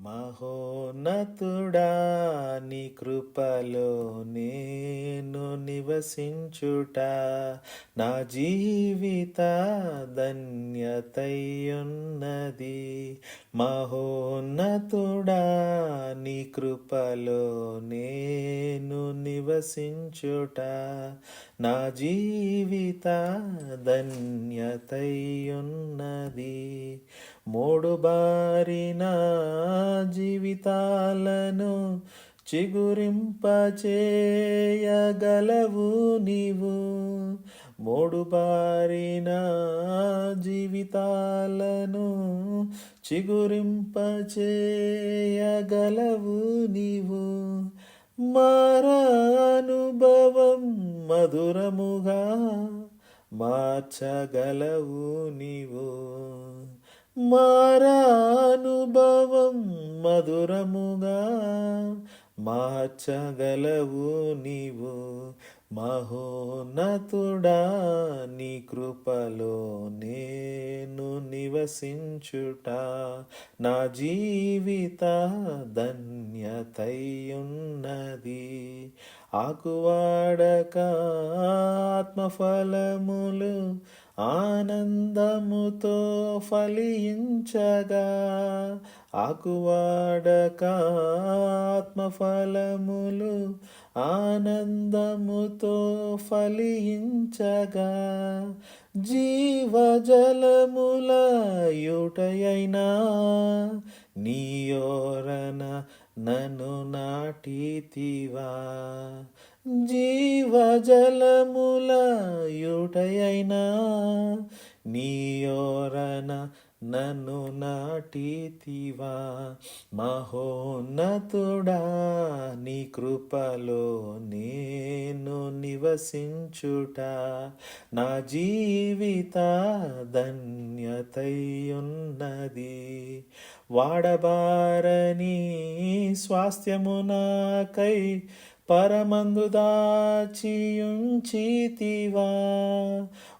మహోన్నతుడా నీ కృపలో నేను నివసించుట నా జీవిత ధన్యతయున్నది మహోన్నతుడా నీ కృపలో నేను నివసించుట నా జీవిత ధన్యతయున్నది మూడు బారిన జీవితాలను చిగురింపచేయగలవు నీవు. మూడు బారిన జీవితాలను చిగురింపచేయగలవు నీవు. మారానుభవం మధురముగా మార్చగలవు నీవు. మారానుభవం మధురముగా మార్చగలవు నీవు మహోన్నతుడా నీ కృపలో నేను నివసించుట. నా జీవిత ధన్యతయున్నది ఆకువాడక ఆత్మఫలములు ఆనందముతో ఫలించగా ఆకువాడక ఆత్మఫలములు ఆనందముతో ఫలించగా జీవజలముల యుటయైనా నీయోరన నన్ను నాటితివా జీవజలముల యుటయైనా నీయోరన నన్ను నాటితివా. మహోన్నతుడా నీ కృపలో నేను నివసించుట. నా జీవిత ధన్యతయున్నది. వాడబారని స్వాస్థ్యము నాకై పరమందు దాచియుంచితివా.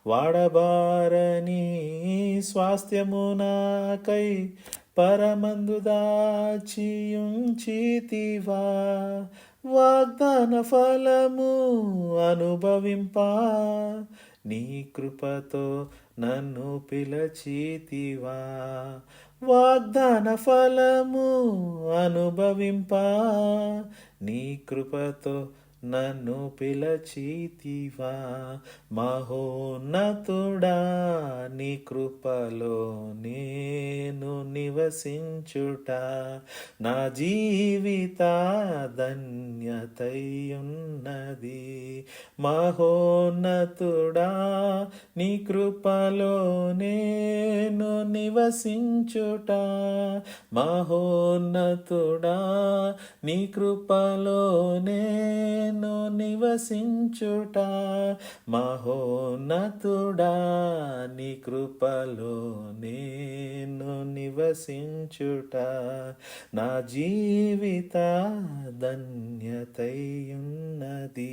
వాడబారని స్వాస్థ్యము నాకై పరమందు దాచియుంచితివా. వాగ్దాన ఫలము అనుభవింపా. నీ కృపతో నన్ను పిలచితివా. వాగ్దాన ఫలము అనుభవింపా. నీ కృపతో నన్ను పిలచితివా. మహోన్నతుడా నీ కృపలో నేను నివసించుట. నా జీవిత ఉన్నతయున్నది మహోన్నతుడా నీ కృపలో నేను నివసించుట. మహోన్నతుడా నీ కృపలో నేను నివసించుట. మహోన్నతుడా నీ కృపలో నేను నివసించుట. నా జీవిత ధన్యత ధన్యతయున్నది